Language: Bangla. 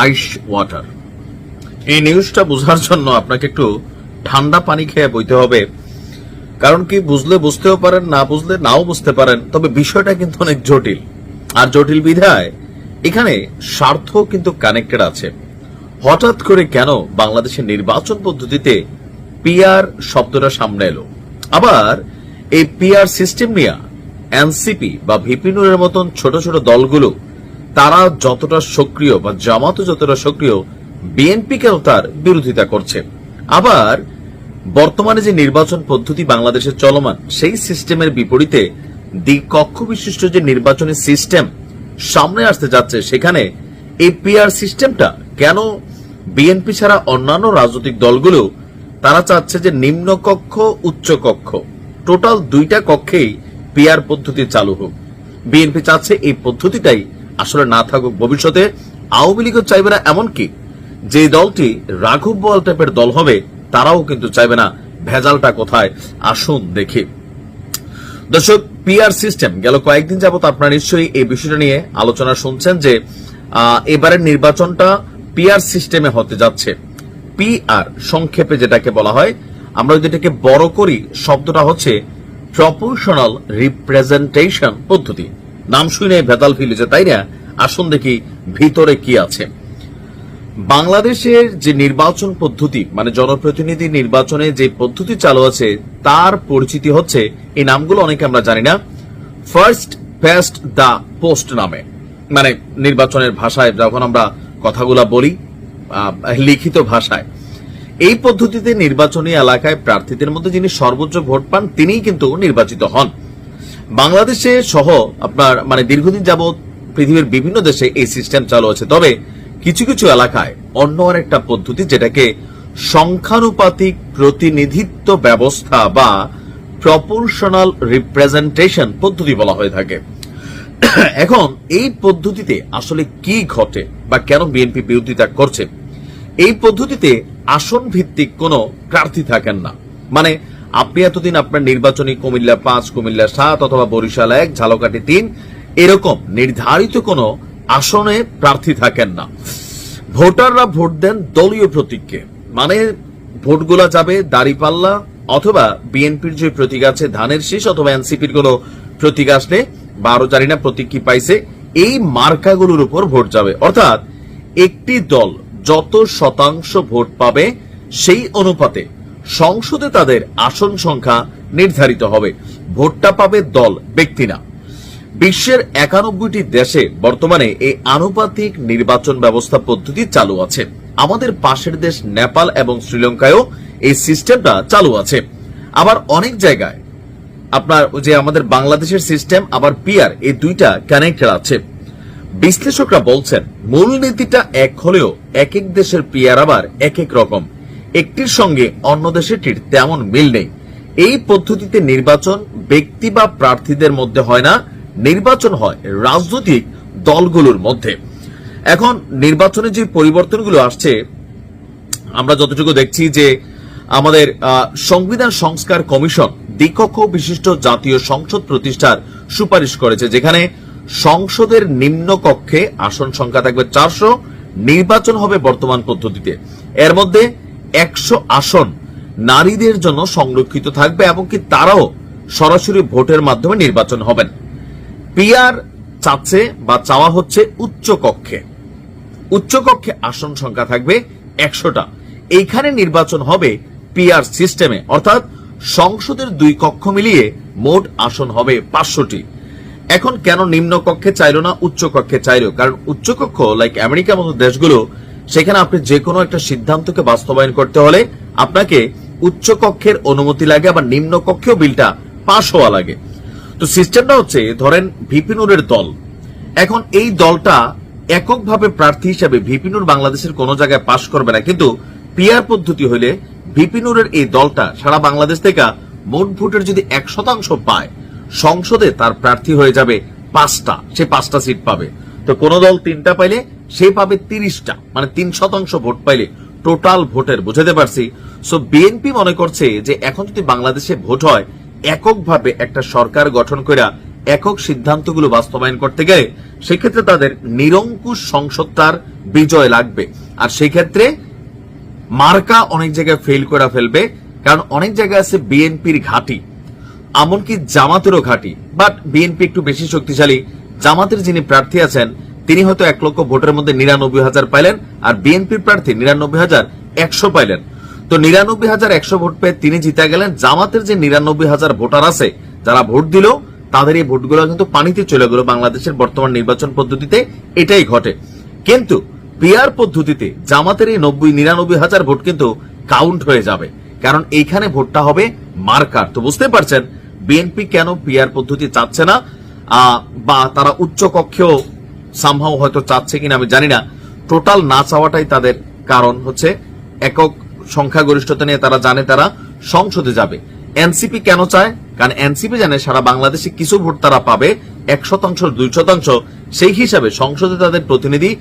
Ice water. এই নিউজটা বোঝার জন্য আপনাকে একটু ঠান্ডা পানি খেয়ে বইতে হবে। কারণ কি বুঝলে বুঝতেও পারেন, না বুঝলে নাও বুঝতে পারেন, তবে বিষয়টা কিন্তু অনেক জটিল। আর জটিল বিধায় এখানে স্বার্থ কিন্তু কানেক্টেড আছে। হঠাৎ করে কেন বাংলাদেশের নির্বাচন পদ্ধতিতে পিআর শব্দটা সামনে এলো? আবার এই পিআর সিস্টেম নিয়ে এনসিপি বা ভিপিনুরের মতন ছোট ছোট দলগুলো তারা যতটা সক্রিয় বা জামাত যতটা সক্রিয়, বিএনপি কেন তার বিরোধিতা করছে? আবার, বর্তমানে যে নির্বাচন পদ্ধতি বাংলাদেশে চলমান, সেই সিস্টেমের বিপরীতে দ্বিকক্ষ বিশিষ্ট যে নির্বাচনী সিস্টেম সামনে আসতে যাচ্ছে, সেখানে এই পিআর সিস্টেমটা কেন বিএনপি ছাড়া অন্যান্য রাজনৈতিক দলগুলো, তারা চাচ্ছে যে নিম্ন নিম্নকক্ষ, উচ্চকক্ষ, টোটাল দুইটা কক্ষেই পিআর পদ্ধতি চালু হোক। বিএনপি চাচ্ছে এই পদ্ধতিটাই আসলে না থাকুক ভবিষ্যতে, আওয়ামী লীগও চাইবে না এমনকি যে দলটি রাঘব বল টাইপের দল হবে, তারাও কিন্তু চাইবে না ভেজালটা কোথায়। আসুন দেখি। দর্শক, পিআর সিস্টেম, গেল কয়েকদিন যাবত আপনারা নিশ্চয়ই এই বিষয়টা নিয়ে আলোচনা শুনছেন যে এবারের নির্বাচনটা পিআর সিস্টেমে হতে যাচ্ছে। পিআর, সংক্ষেপে যেটাকে বলা হয়, আমরা যদি এটাকে বড় করি, শব্দটা হচ্ছে প্রপোর্শনাল রিপ্রেজেন্টেশন পদ্ধতি। নাম শুনে ভেদাল ফিলেছে, তাই না? আসুন দেখি ভিতরে কি আছে। বাংলাদেশের যে নির্বাচন পদ্ধতি মানে জনপ্রতিনিধি নির্বাচনে যে পদ্ধতি চালু আছে, তার পরিচিতি হচ্ছে, এই নামগুলো অনেকে আমরা জানি না ফার্স্ট পেস্ট দা পোস্ট নামে। মানে নির্বাচনের ভাষায় যখন আমরা কথাগুলা বলি লিখিত ভাষায়। এই পদ্ধতিতে নির্বাচনী এলাকায় প্রার্থীদের মধ্যে যিনি সর্বোচ্চ ভোট পান, তিনিই কিন্তু নির্বাচিত হন। বাংলাদেশে সহ আপনার মানে দীর্ঘদিন যাবৎ পৃথিবীর বিভিন্ন দেশে এই সিস্টেম চালু আছে। তবে কিছু কিছু এলাকায় অন্য আরেকটা পদ্ধতি যেটাকে সংখ্যানুপাতিক প্রতিনিধিত্ব ব্যবস্থা বা প্রপোর্শনাল রিপ্রেজেন্টেশন পদ্ধতি বলা হয়ে থাকে। এখন এই পদ্ধতিতে আসলে কি ঘটে বা কেন বিএনপি বিরোধিতা করছে, এই পদ্ধতিতে আসন ভিত্তিক কোনো প্রার্থী থাকেন না। মানে আপনি এতদিন আপনার নির্বাচনী কুমিল্লা পাঁচ, কুমিল্লা সাত অথবা বরিশাল এক, ঝালকাঠি তিন, এরকম নির্ধারিত কোনো আসনে প্রার্থী থাকেন না। ভোটাররা ভোট দেন দলীয় প্রতীককে। মানে ভোটগুলা যাবে দাড়িপাল্লা অথবা বিএনপির যে প্রতীক আছে ধানের শীষ অথবা এনসিপির কোনো প্রতীক আসলে, বা আরও জানি না প্রতীক কি পাইছে, এই মার্কাগুলোর উপর ভোট যাবে। অর্থাৎ একটি দল যত শতাংশ ভোট পাবে সেই অনুপাতে সংসদে তাদের আসন সংখ্যা নির্ধারিত হবে। ভোটটা পাবে দল ব্যক্তি না বিশ্বের একানব্বইটি দেশে বর্তমানে এই আনুপাতিক নির্বাচন ব্যবস্থা পদ্ধতি চালু আছে। আমাদের পাশের দেশ নেপাল এবং শ্রীলঙ্কায়ও এই সিস্টেমটা চালু আছে। আবার অনেক জায়গায় আপনার যে আমাদের বাংলাদেশের সিস্টেম, আবার পিয়ার এই দুইটা কানেক্টেড আছে। বিশ্লেষকরা বলছেন, মূলনীতিটা এক হলেও এক এক দেশের পিয়ার আবার এক এক রকম। একটির সঙ্গে অন্য দেশেরটির তেমন মিল নেই। এই পদ্ধতিতে নির্বাচন ব্যক্তি বা প্রার্থীদের মধ্যে হয় না, নির্বাচন হয় রাজনৈতিক দলগুলোর মধ্যে। এখন নির্বাচনে যে পরিবর্তনগুলো আসছে, আমরা যতটুকু দেখছি যে আমাদের সংবিধান সংস্কার কমিশন দ্বিকক্ষ বিশিষ্ট জাতীয় সংসদ প্রতিষ্ঠার সুপারিশ করেছে, যেখানে সংসদের নিম্ন কক্ষে আসন সংখ্যা থাকবে চারশো, নির্বাচন হবে বর্তমান পদ্ধতিতে। এর মধ্যে একশো আসন নারীদের জন্য সংরক্ষিত থাকবে এবং কি তারাও সরাসরি ভোটের মাধ্যমে নির্বাচন হবেন। পিআর চাচ্ছে বা চাওয়া হচ্ছে উচ্চ কক্ষে। উচ্চকক্ষে আসন সংখ্যা থাকবে একশোটা। এইখানে নির্বাচন হবে পিআর সিস্টেমে, অর্থাৎ সংসদের দুই কক্ষ মিলিয়ে মোট আসন হবে পাঁচশোটি। এখন কেন নিম্ন কক্ষে চাইলো না, উচ্চ কক্ষে চাইলো? কারণ উচ্চকক্ষ লাইক আমেরিকার মতো দেশগুলো সেখানে আপনি যে কোনো একটা সিদ্ধান্তকে বাস্তবায়ন করতে হলে আপনাকে উচ্চ কক্ষের অনুমতি লাগে, আবার নিম্ন কক্ষেও বিলটা পাশ হওয়া লাগে। তো সিস্টেমটা হচ্ছে, ধরেন ভিপিনুরের দল। এখন এই দলটা এককভাবে প্রার্থী হিসেবে ভিপিনুর বাংলাদেশের কোন জায়গায় পাশ করবে না। কিন্তু পিআর পদ্ধতি হইলে ভিপিনুরের এই দলটা সারা বাংলাদেশ থেকে মোট ভোটের যদি এক শতাংশ পায়, সংসদে তার প্রার্থী হয়ে যাবে পাঁচটা। সে পাঁচটা সিট পাবে। তো কোন দল তিনটা পাইলে সে পাবে তিরিশটা মানে তিন শতাংশ ভোট পাইলে টোটাল ভোটের বুঝাতে পারছি? সো বিএনপি মনে করছে যে এখন যদি বাংলাদেশে ভোট হয়, এককভাবে একটা সরকার গঠন করে একক সিদ্ধান্তগুলো বাস্তবায়ন করতে গেলে সেক্ষেত্রে তাদের নিরঙ্কুশ সংসদটার বিজয় লাগবে। আর সেই ক্ষেত্রে মার্কা অনেক জায়গায় ফেল করে ফেলবে, কারণ অনেক জায়গায় আছে বিএনপির ঘাঁটি, এমনকি জামাতেরও ঘাঁটি। বাট বিএনপি একটু বেশি শক্তিশালী জামাতের যিনি প্রার্থী আছেন, তিনি হয়তো এক লক্ষ ভোটের মধ্যে নিরানব্বই হাজার পাইলেন আর বিএনপির প্রার্থী নিরানব্বই হাজার একশো পাইলেন। তো নিরানব্বই হাজার একশো ভোট পেয়ে তিনি জিতে গেলেন জামাতের যে নিরানব্বই হাজার ভোটার আছে, যারা ভোট দিল, তাদের এই ভোটগুলো কিন্তু পানিতে চলে গেল বাংলাদেশের বর্তমান নির্বাচন পদ্ধতিতে। এটাই ঘটে। কিন্তু পিয়ার পদ্ধতিতে জামাতের এই নব্বই, নিরানব্বই হাজার ভোট কিন্তু কাউন্ট হয়ে যাবে। কারণ এইখানে ভোটটা হবে মার্কার। তো বুঝতে পারছেন, বিএনপি কেন পিয়ার পদ্ধতি চাচ্ছে না? বা তারা উচ্চ কক্ষেও সামহাও হয়তো চাচ্ছে কিনা আমি জানি না। টোটাল না চাওয়াটাই তাদের কারণ হচ্ছে একক সংখ্যাগরিষ্ঠতা নিয়ে তারা জানে তারা সংসদে যাবে। এনসিপি কেন চায়? কারণ এনসিপি জানে সারা বাংলাদেশে কিছু ভোট তারা পাবে, এক শতাংশ, দুই শতাংশ। সেই হিসাবে সংসদে তাদের প্রতিনিধি